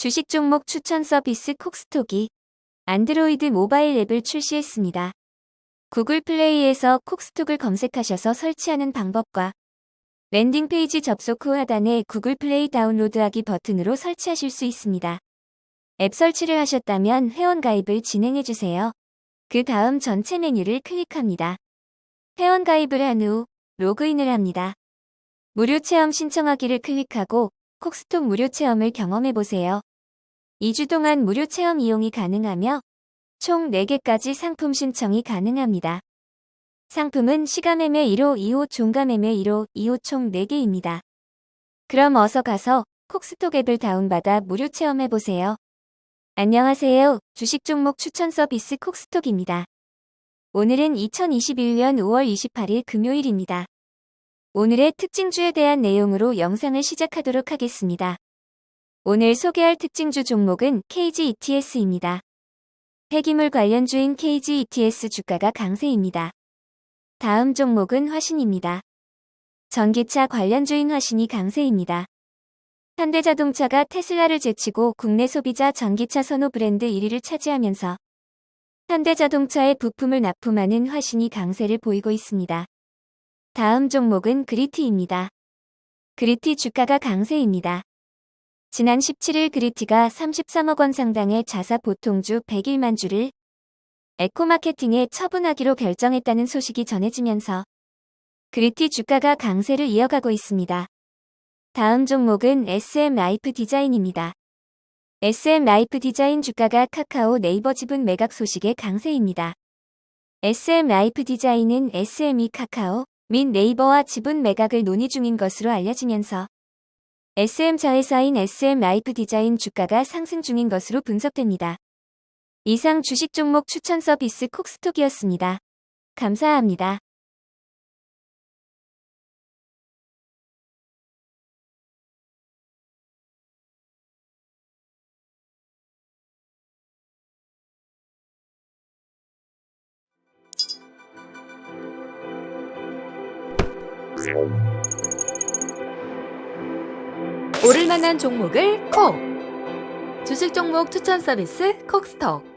주식 종목 추천 서비스 콕스톡이 안드로이드 모바일 앱을 출시했습니다. 구글 플레이에서 콕스톡을 검색하셔서 설치하는 방법과 랜딩 페이지 접속 후 하단에 구글 플레이 다운로드하기 버튼으로 설치하실 수 있습니다. 앱 설치를 하셨다면 회원 가입을 진행해 주세요. 그 다음 전체 메뉴를 클릭합니다. 회원 가입을 한 후 로그인을 합니다. 무료 체험 신청하기를 클릭하고 콕스톡 무료 체험을 경험해 보세요. 2주 동안 무료 체험 이용이 가능하며 총 4개까지 상품 신청이 가능합니다. 상품은 시가매매 1호, 2호, 종가매매 1호, 2호 총 4개입니다. 그럼 어서 가서 콕스톡 앱을 다운받아 무료 체험해 보세요. 안녕하세요. 주식 종목 추천 서비스 콕스톡입니다. 오늘은 2021년 5월 28일 금요일입니다. 오늘의 특징주에 대한 내용으로 영상을 시작하도록 하겠습니다. 오늘 소개할 특징주 종목은 KGETS입니다. 폐기물 관련주인 KGETS 주가가 강세입니다. 다음 종목은 화신입니다. 전기차 관련주인 화신이 강세입니다. 현대자동차가 테슬라를 제치고 국내 소비자 전기차 선호 브랜드 1위를 차지하면서 현대자동차의 부품을 납품하는 화신이 강세를 보이고 있습니다. 다음 종목은 그리티입니다. 그리티 주가가 강세입니다. 지난 17일 그리티가 33억 원 상당의 자사 보통주 101만 주를 에코마케팅에 처분하기로 결정했다는 소식이 전해지면서 그리티 주가가 강세를 이어가고 있습니다. 다음 종목은 SM 라이프 디자인입니다. SM 라이프 디자인 주가가 카카오 네이버 지분 매각 소식에 강세입니다. SM 라이프 디자인은 SM이 카카오 민 네이버와 지분 매각을 논의 중인 것으로 알려지면서 SM 자회사인 SM 라이프 디자인 주가가 상승 중인 것으로 분석됩니다. 이상 주식 종목 추천 서비스 콕스톡이었습니다. 감사합니다. 오를 만한 종목을 콕! 주식 종목 추천 서비스 콕스톡